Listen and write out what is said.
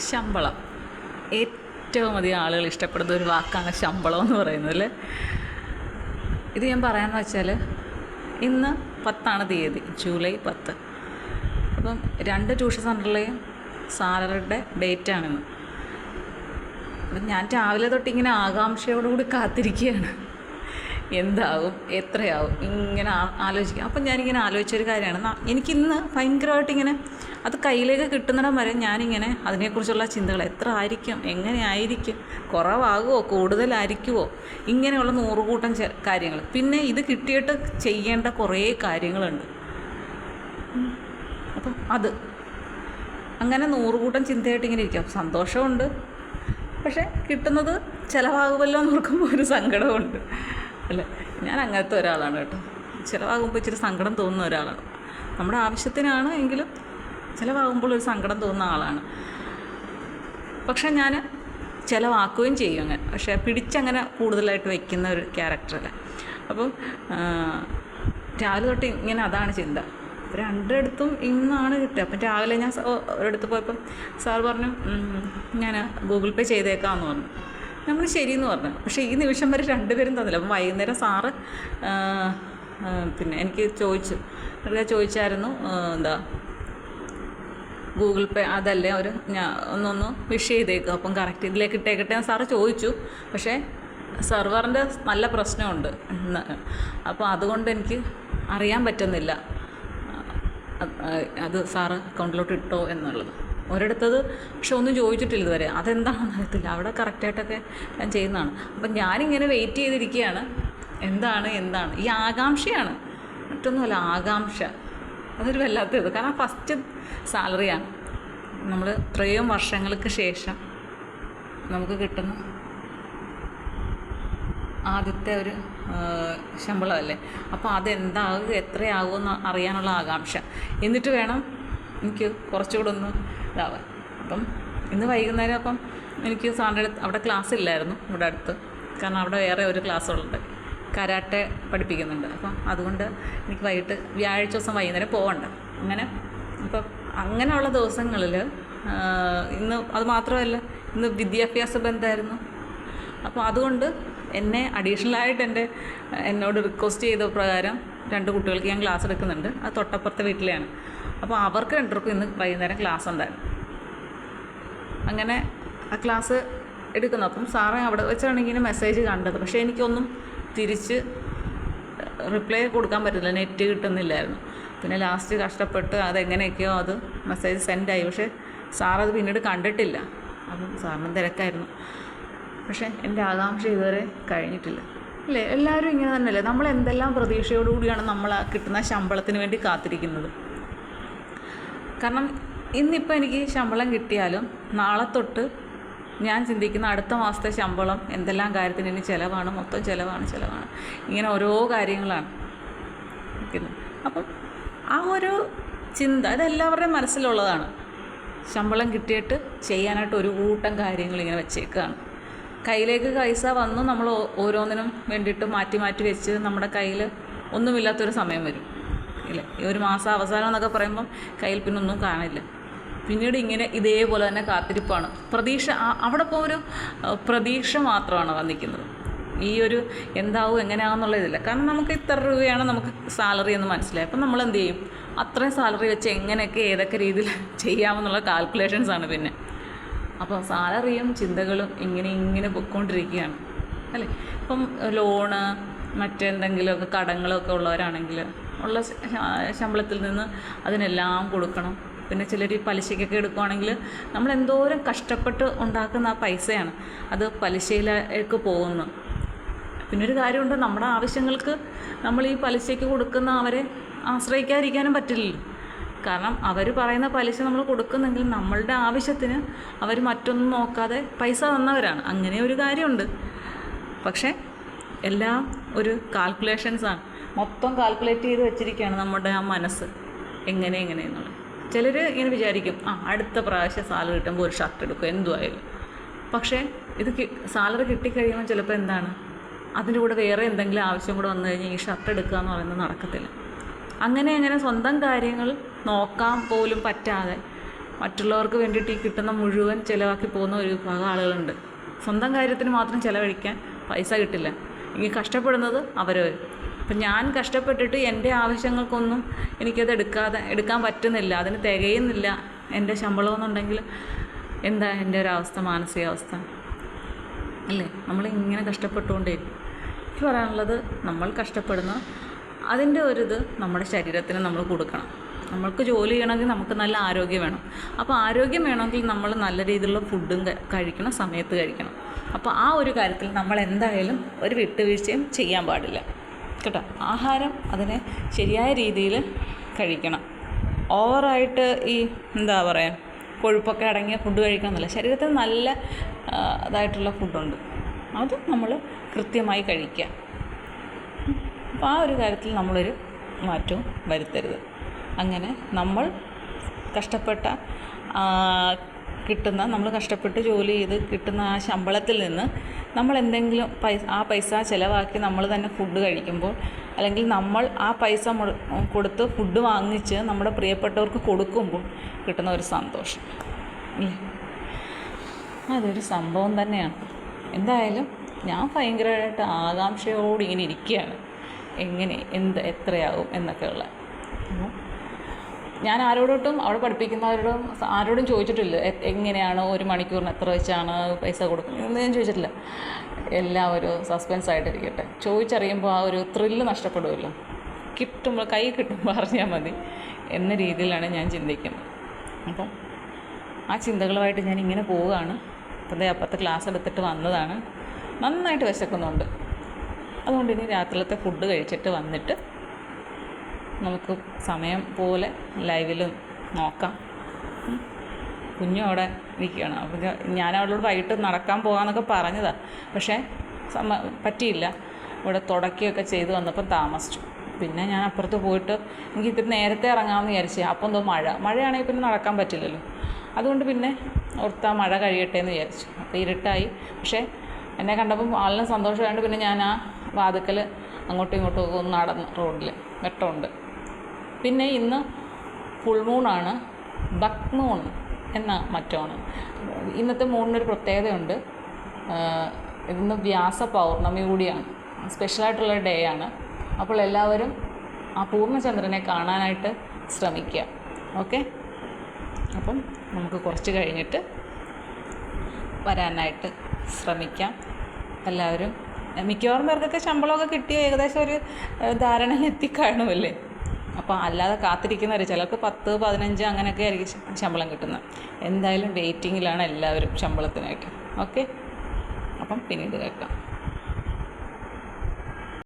ശമ്പളം. ഏറ്റവും അധികം ആളുകൾ ഇഷ്ടപ്പെടുന്ന ഒരു വാക്കാണ് ശമ്പളം എന്ന് പറയുന്നത് അല്ലേ? ഇത് ഞാൻ പറയാമെന്ന് വെച്ചാൽ ഇന്ന് പത്താണ് തീയതി ജൂലൈ പത്ത്. അപ്പം രണ്ട് ട്യൂഷൻ സെന്ററിലെയും സാലറിയുടെ ഡേറ്റാണിന്ന്. അപ്പം ഞാൻ രാവിലെ തൊട്ട് ഇങ്ങനെ ആകാംക്ഷയോടുകൂടി കാത്തിരിക്കുകയാണ്. എന്താവും എത്രയാവും ഇങ്ങനെ ആലോചിക്കും. അപ്പം ഞാനിങ്ങനെ ആലോചിച്ചൊരു കാര്യമാണ്. എനിക്കിന്ന് ഭയങ്കരമായിട്ട് ഇങ്ങനെ അത് കയ്യിലേക്ക് കിട്ടുന്നിടം വരെ ഞാനിങ്ങനെ അതിനെക്കുറിച്ചുള്ള ചിന്തകൾ എത്ര ആയിരിക്കും എങ്ങനെ ആയിരിക്കും കുറവാകുമോ കൂടുതലായിരിക്കുമോ ഇങ്ങനെയുള്ള നൂറുകൂട്ടം കാര്യങ്ങൾ. പിന്നെ ഇത് കിട്ടിയിട്ട് ചെയ്യേണ്ട കുറേ കാര്യങ്ങളുണ്ട്. അപ്പം അത്. അങ്ങനെ നൂറുകൂട്ടം ചിന്തയായിട്ട് ഇങ്ങനെ ഇരിക്കാം. സന്തോഷമുണ്ട്. പക്ഷേ കിട്ടുന്നത് ചിലവാകുമല്ലോ എന്ന് ഓർക്കുമ്പോൾ ഒരു സങ്കടമുണ്ട്. അല്ലേ? ഞാൻ അങ്ങനത്തെ ഒരാളാണ് കേട്ടോ. ചിലവാകുമ്പോൾ ഇച്ചിരി സങ്കടം തോന്നുന്ന ഒരാളാണ്. നമ്മുടെ ആവശ്യത്തിനാണ് എങ്കിലും ചിലവാകുമ്പോൾ ഒരു സങ്കടം തോന്നുന്ന ആളാണ്. പക്ഷേ ഞാൻ ചിലവാക്കുകയും ചെയ്യും അങ്ങനെ. പക്ഷേ പിടിച്ചങ്ങനെ കൂടുതലായിട്ട് വയ്ക്കുന്ന ഒരു ക്യാരക്ടറല്ല അപ്പം രാവിലെ തൊട്ട് ഇങ്ങനെ അതാണ് ചിന്ത. രണ്ടിടത്തും ഇന്നാണ് കിട്ടുക. അപ്പം രാവിലെ ഞാൻ ഒരിടത്ത് പോയപ്പം സാർ പറഞ്ഞു "ഉം, ഞാൻ ഗൂഗിൾ പേ ചെയ്തേക്കാമെന്ന് പറഞ്ഞു. നമ്മൾ ശരിയെന്ന് പറഞ്ഞു. പക്ഷേ ഈ നിമിഷം വരെ രണ്ടുപേരും തന്നില്ല. അപ്പം വൈകുന്നേരം സാറ് പിന്നെ എനിക്ക് ചോദിച്ചു. ചോദിച്ചായിരുന്നു എന്താ ഗൂഗിൾ പേ അതല്ലേ അവർ ഞാൻ ഒന്നൊന്ന് വിഷ് ചെയ്തേക്കും. അപ്പം കറക്റ്റ് ഇതിലേക്ക് ഇട്ടേക്കട്ടെ എന്ന് സാറ് ചോദിച്ചു. പക്ഷേ സെർവറിന്റെ നല്ല പ്രശ്നമുണ്ട്. അപ്പോൾ അതുകൊണ്ട് എനിക്ക് അറിയാൻ പറ്റുന്നില്ല. അത് സാറ് അക്കൗണ്ടിലോട്ട് ഇട്ടോ എന്നുള്ളത്. ഒരിടത്തത് പക്ഷെ ഒന്നും ചോദിച്ചിട്ടില്ല ഇതുവരെ. അതെന്താണെന്ന് അറിയത്തില്ല. അവിടെ കറക്റ്റായിട്ടൊക്കെ ഞാൻ ചെയ്യുന്നതാണ്. അപ്പം ഞാനിങ്ങനെ വെയിറ്റ് ചെയ്തിരിക്കുകയാണ്. എന്താണ് എന്താണ്? ഈ ആകാംക്ഷയാണ്. മറ്റൊന്നുമല്ല ആകാംക്ഷ. അതൊരു വല്ലാത്ത ഇത്. കാരണം ഫസ്റ്റ് സാലറിയാണ് നമ്മൾ ഇത്രയും വർഷങ്ങൾക്ക് ശേഷം നമുക്ക് കിട്ടുന്ന ആദ്യത്തെ ഒരു ശമ്പളമല്ലേ? അപ്പോൾ അതെന്താകും എത്രയാകുമെന്ന് അറിയാനുള്ള ആകാംക്ഷ. എന്നിട്ട് വേണം എനിക്ക് കുറച്ചുകൂടെ ഒന്ന് ഇതാവാൻ. അപ്പം ഇന്ന് വൈകുന്നേരം അപ്പം എനിക്ക് സാറിന്റെ അവിടെ ക്ലാസ് ഇല്ലായിരുന്നു ഇവിടെ അടുത്ത്. കാരണം അവിടെ വേറെ ഒരു ക്ലാസ്സുകളുണ്ട്. കരാട്ടെ പഠിപ്പിക്കുന്നുണ്ട്. അപ്പം അതുകൊണ്ട് എനിക്ക് വൈകിട്ട് വ്യാഴാഴ്ച ദിവസം വൈകുന്നേരം പോകണ്ട. അങ്ങനെ അപ്പം അങ്ങനെയുള്ള ദിവസങ്ങളിൽ ഇന്ന് അത് മാത്രമല്ല ഇന്ന് വിദ്യാഭ്യാസ ബന്ധമായിരുന്നു അപ്പോൾ അതുകൊണ്ട് എന്നെ അഡീഷണലായിട്ട് എന്റെ എന്നോട് റിക്വസ്റ്റ് ചെയ്ത പ്രകാരം രണ്ട് കുട്ടികൾക്ക് ഞാൻ ക്ലാസ് എടുക്കുന്നുണ്ട്. അത് തൊട്ടപ്പുറത്തെ വീട്ടിലെയാണ്. അപ്പോൾ അവർക്ക് രണ്ടുപേർക്കും ഇന്ന് വൈകുന്നേരം ക്ലാസ് ഉണ്ടായിരുന്നു. അങ്ങനെ ആ ക്ലാസ് എടുക്കുന്നു. അപ്പം സാറേ അവിടെ വെച്ചാണ് ഇങ്ങനെ മെസ്സേജ് കണ്ടത്. പക്ഷേ എനിക്കൊന്നും തിരിച്ച് റിപ്ലൈ കൊടുക്കാൻ പറ്റില്ല നെറ്റ് കിട്ടുന്നില്ലായിരുന്നു. പിന്നെ ലാസ്റ്റ് കഷ്ടപ്പെട്ട് അതെങ്ങനെയൊക്കെയോ അത് മെസ്സേജ് സെൻഡായി പക്ഷേ സാറത് പിന്നീട് കണ്ടിട്ടില്ല. അപ്പം സാറിന് തിരക്കായിരുന്നു. പക്ഷേ എന്റെ ആകാംക്ഷ ഇതുവരെ കഴിഞ്ഞിട്ടില്ല. അല്ലേ? എല്ലാവരും ഇങ്ങനെ തന്നെയല്ലേ? നമ്മൾ എന്തെല്ലാം പ്രതീക്ഷയോടുകൂടിയാണ് നമ്മൾ കിട്ടുന്ന ശമ്പളത്തിന് വേണ്ടി കാത്തിരിക്കുന്നത്. കാരണം ഇന്നിപ്പോൾ എനിക്ക് ശമ്പളം കിട്ടിയാലും നാളെ തൊട്ട് ഞാൻ ചിന്തിക്കുന്ന അടുത്ത മാസത്തെ ശമ്പളം എന്തെല്ലാം കാര്യത്തിന് ഇനി ചിലവാണ്? മൊത്തം ചിലവാണ് ചിലവാണ്. ഇങ്ങനെ ഓരോ കാര്യങ്ങളാണ്. അപ്പം ആ ഒരു ചിന്ത ഇതെല്ലാവരുടെയും മനസ്സിലുള്ളതാണ്. ശമ്പളം കിട്ടിയിട്ട് ചെയ്യാനായിട്ട് ഒരു കൂട്ടം കാര്യങ്ങൾ ഇങ്ങനെ വെച്ചേക്കുകയാണ് കയ്യിലേക്ക് പൈസ വന്നു നമ്മൾ ഓരോന്നിനും വേണ്ടിയിട്ട് മാറ്റി മാറ്റി വെച്ച് നമ്മുടെ കയ്യിൽ ഒന്നുമില്ലാത്തൊരു സമയം വരും. ഇല്ല. ഈ ഒരു മാസം അവസാനം എന്നൊക്കെ പറയുമ്പം കയ്യിൽ പിന്നെ ഒന്നും കാണില്ല പിന്നീട് ഇങ്ങനെ ഇതേപോലെ തന്നെ കാത്തിരിപ്പാണ്. പ്രതീക്ഷ അവിടെ ഇപ്പോൾ ഒരു പ്രതീക്ഷ മാത്രമാണ് വന്നിരിക്കുന്നത് ഈ ഒരു എന്താവും എങ്ങനെയാണെന്നുള്ള ഇതില്ല. കാരണം നമുക്ക് ഇത്ര രൂപയാണ് നമുക്ക് സാലറി എന്ന് മനസ്സിലായി അപ്പം നമ്മൾ എന്ത് ചെയ്യും? അത്രയും സാലറി വെച്ച് എങ്ങനെയൊക്കെ ഏതൊക്കെ രീതിയിൽ ചെയ്യാമെന്നുള്ള കാൽക്കുലേഷൻസ് ആണ് പിന്നെ. അപ്പോൾ സാലറിയും ചിന്തകളും ഇങ്ങനെ ഇങ്ങനെ പൊയ്ക്കൊണ്ടിരിക്കുകയാണ്. അല്ലേ? ഇപ്പം ലോണ് മറ്റെന്തെങ്കിലുമൊക്കെ കടങ്ങളൊക്കെ ഉള്ളവരാണെങ്കിൽ ഉള്ള ശമ്പളത്തിൽ നിന്ന് അതിനെല്ലാം കൊടുക്കണം. പിന്നെ ചിലർ പലിശയ്ക്കൊക്കെ എടുക്കുവാണെങ്കിൽ നമ്മൾ എന്തോരം കഷ്ടപ്പെട്ട് ഉണ്ടാക്കുന്ന ആ പൈസയാണ് അത് പലിശയിലേക്ക് പോകുന്നു പിന്നെ ഒരു കാര്യമുണ്ട് നമ്മുടെ ആവശ്യങ്ങൾക്ക് നമ്മൾ ഈ പലിശയ്ക്ക് കൊടുക്കുന്ന അവരെ ആശ്രയിക്കാതിരിക്കാനും പറ്റില്ലല്ലോ. കാരണം അവർ പറയുന്ന പലിശ നമ്മൾ കൊടുക്കുന്നെങ്കിൽ നമ്മളുടെ ആവശ്യത്തിന് അവർ മറ്റൊന്നും നോക്കാതെ പൈസ തന്നവരാണ്. അങ്ങനെ ഒരു കാര്യമുണ്ട്. പക്ഷേ എല്ലാം ഒരു കാൽക്കുലേഷൻസാണ് മൊത്തം കാൽക്കുലേറ്റ് ചെയ്ത് വെച്ചിരിക്കുകയാണ് നമ്മുടെ ആ മനസ്സ്. എങ്ങനെ എങ്ങനെയെന്നുള്ളത് ചിലർ ഇങ്ങനെ വിചാരിക്കും ആ അടുത്ത പ്രാവശ്യം സാലറി കിട്ടുമ്പോൾ ഒരു ഷർട്ട് എടുക്കും എന്തുമായാലും പക്ഷേ ഇത് സാലറി കിട്ടിക്കഴിയുമ്പോൾ ചിലപ്പോൾ എന്താണ്? അതിന്റെ കൂടെ വേറെ എന്തെങ്കിലും ആവശ്യം കൂടെ വന്നു കഴിഞ്ഞാൽ ഈ ഷർട്ട് എടുക്കുക എന്ന് പറയുന്നത് നടക്കത്തില്ല. അങ്ങനെ അങ്ങനെ സ്വന്തം കാര്യങ്ങൾ നോക്കാൻ പോലും പറ്റാതെ മറ്റുള്ളവർക്ക് വേണ്ടിയിട്ട് ഈ കിട്ടുന്ന മുഴുവൻ ചിലവാക്കി പോകുന്ന ഒരു വിഭാഗം ആളുകളുണ്ട്. സ്വന്തം കാര്യത്തിന് മാത്രം ചിലവഴിക്കാൻ പൈസ കിട്ടില്ല. ഇനി കഷ്ടപ്പെടുന്നത് അവരവർ അപ്പം ഞാൻ കഷ്ടപ്പെട്ടിട്ട് എന്റെ ആവശ്യങ്ങൾക്കൊന്നും എനിക്കത് എടുക്കാതെ എടുക്കാൻ പറ്റുന്നില്ല. അതിന് തികയുന്നില്ല എന്റെ ശമ്പളം എന്നുണ്ടെങ്കിൽ എന്താ എന്റെ ഒരവസ്ഥ മാനസികാവസ്ഥ? അല്ലേ? നമ്മൾ ഇങ്ങനെ കഷ്ടപ്പെട്ടുകൊണ്ടേ എനിക്ക് പറയാനുള്ളത് നമ്മൾ കഷ്ടപ്പെടുന്ന അതിന്റെ ഒരു ഇത് നമ്മുടെ ശരീരത്തിന് നമ്മൾ കൊടുക്കണം. നമ്മൾക്ക് ജോലി ചെയ്യണമെങ്കിൽ നമുക്ക് നല്ല ആരോഗ്യം വേണം. അപ്പോൾ ആരോഗ്യം വേണമെങ്കിൽ നമ്മൾ നല്ല രീതിയിലുള്ള ഫുഡും കഴിക്കണം സമയത്ത് കഴിക്കണം. അപ്പോൾ ആ ഒരു കാര്യത്തിൽ നമ്മൾ എന്തായാലും ഒരു വിട്ടുവീഴ്ചയും ചെയ്യാൻ പാടില്ല. കേട്ടോ. ആഹാരം അതിനെ ശരിയായ രീതിയിൽ കഴിക്കണം. ഓവറായിട്ട് ഈ എന്താ പറയുക കൊഴുപ്പൊക്കെ അടങ്ങിയ ഫുഡ് കഴിക്കണമെന്നില്ല ശരീരത്തിന് നല്ല ഇതായിട്ടുള്ള ഫുഡുണ്ട് അത് നമ്മൾ കൃത്യമായി കഴിക്കുക. അപ്പോൾ ആ ഒരു കാര്യത്തിൽ നമ്മളൊരു മാറ്റവും വരുത്തരുത്. അങ്ങനെ നമ്മൾ കഷ്ടപ്പെട്ട കിട്ടുന്ന നമ്മൾ കഷ്ടപ്പെട്ട് ജോലി ചെയ്ത് കിട്ടുന്ന ആ ശമ്പളത്തിൽ നിന്ന് നമ്മൾ എന്തെങ്കിലും പൈസ ആ പൈസ ചിലവാക്കി നമ്മൾ തന്നെ ഫുഡ് കഴിക്കുമ്പോൾ അല്ലെങ്കിൽ നമ്മൾ ആ പൈസ കൊടുത്ത് ഫുഡ് വാങ്ങിച്ച് നമ്മുടെ പ്രിയപ്പെട്ടവർക്ക് കൊടുക്കുമ്പോൾ കിട്ടുന്ന ഒരു സന്തോഷം. അതൊരു സംഭവം തന്നെയാണ്. എന്തായാലും ഞാൻ ഭയങ്കരമായിട്ട് ആകാംക്ഷയോട് ഇങ്ങനെ ഇരിക്കുകയാണ്. എങ്ങനെ എന്ത് എത്രയാകും എന്നൊക്കെ ഉള്ള അപ്പം ഞാൻ ആരോടൊട്ടും അവിടെ പഠിപ്പിക്കുന്നവരോടും ആരോടും ചോദിച്ചിട്ടില്ല. എങ്ങനെയാണ് ഒരു മണിക്കൂറിന് എത്ര വെച്ചാണ് പൈസ കൊടുക്കുന്നത് എന്ന് ഞാൻ ചോദിച്ചിട്ടില്ല. എല്ലാം ഒരു സസ്പെൻസ് ആയിട്ടിരിക്കട്ടെ. ചോദിച്ചറിയുമ്പോൾ ആ ഒരു ത്രില്ല് നഷ്ടപ്പെടുമല്ലോ കിട്ടുമ്പോൾ കൈ കിട്ടുമ്പോൾ അറിഞ്ഞാൽ മതി. എന്ന രീതിയിലാണ് ഞാൻ ചിന്തിക്കുന്നത്. അപ്പം ആ ചിന്തകളുമായിട്ട് ഞാൻ ഇങ്ങനെ പോവുകയാണ്. അപ്പം അപ്പുറത്തെ ക്ലാസ് എടുത്തിട്ട് വന്നതാണ്. നന്നായിട്ട് വിശക്കുന്നുണ്ട്. അതുകൊണ്ട് ഇനി രാത്രിയിലത്തെ ഫുഡ് കഴിച്ചിട്ട് വന്നിട്ട് നമുക്ക് സമയം പോലെ ലൈവിൽ നോക്കാം. കുഞ്ഞു അവിടെ നിൽക്കുകയാണ്. അപ്പോൾ ഞാൻ- അവളോട് വൈകിട്ട് നടക്കാൻ പോകാമെന്നൊക്കെ പറഞ്ഞതാണ് പക്ഷേ സമ പറ്റിയില്ല. ഇവിടെ തുടക്കുകയൊക്കെ ചെയ്ത് വന്നപ്പോൾ താമസിച്ചു. പിന്നെ ഞാൻ അപ്പുറത്ത് പോയിട്ട് എനിക്ക് ഇത്തിരി നേരത്തെ ഇറങ്ങാമെന്ന് വിചാരിച്ചു. അപ്പം എന്തോ മഴ. മഴയാണെങ്കിൽ പിന്നെ നടക്കാൻ പറ്റില്ലല്ലോ. അതുകൊണ്ട് പിന്നെ ഓർത്താ മഴ കഴിയട്ടെ എന്ന് വിചാരിച്ചു. അപ്പോൾ ഇരുട്ടായി. പക്ഷേ എന്നെ കണ്ടപ്പം ആളിന് സന്തോഷമായതുകൊണ്ട് പിന്നെ ഞാൻ ആ വാതുക്കൽ അങ്ങോട്ടും ഇങ്ങോട്ടും ഒന്ന് നടന്ന് റോഡിൽ വെട്ടമുണ്ട്. പിന്നെ ഇന്ന് ഫുൾ മൂണാണ് ബക്ക് മൂൺ എന്ന മറ്റാണ്. ഇന്നത്തെ മൂണിനൊരു പ്രത്യേകതയുണ്ട്. ഇന്ന് വ്യാസ പൗർണമി കൂടിയാണ്. സ്പെഷ്യലായിട്ടുള്ള ഡേ ആണ്. അപ്പോൾ എല്ലാവരും ആ പൂർണചന്ദ്രനെ കാണാനായിട്ട് ശ്രമിക്കുക. ഓക്കെ അപ്പം നമുക്ക് കുറച്ച് കഴിഞ്ഞിട്ട് വരാനായിട്ട് ശ്രമിക്കാം. എല്ലാവരും മിക്കവാറും പേർക്കൊക്കെ ശമ്പളമൊക്കെ കിട്ടിയ? ഏകദേശം ഒരു ധാരണയിലെത്തിക്കാണുമല്ലേ അപ്പോൾ അല്ലാതെ കാത്തിരിക്കുന്നവർ ചിലർക്ക് പത്ത് പതിനഞ്ച് അങ്ങനെയൊക്കെ ആയിരിക്കും ശമ്പളം കിട്ടുന്നത്. എന്തായാലും വെയിറ്റിങ്ങിലാണ് എല്ലാവരും ശമ്പളത്തിനായിട്ട്. ഓക്കെ അപ്പം പിന്നീട് കേൾക്കാം.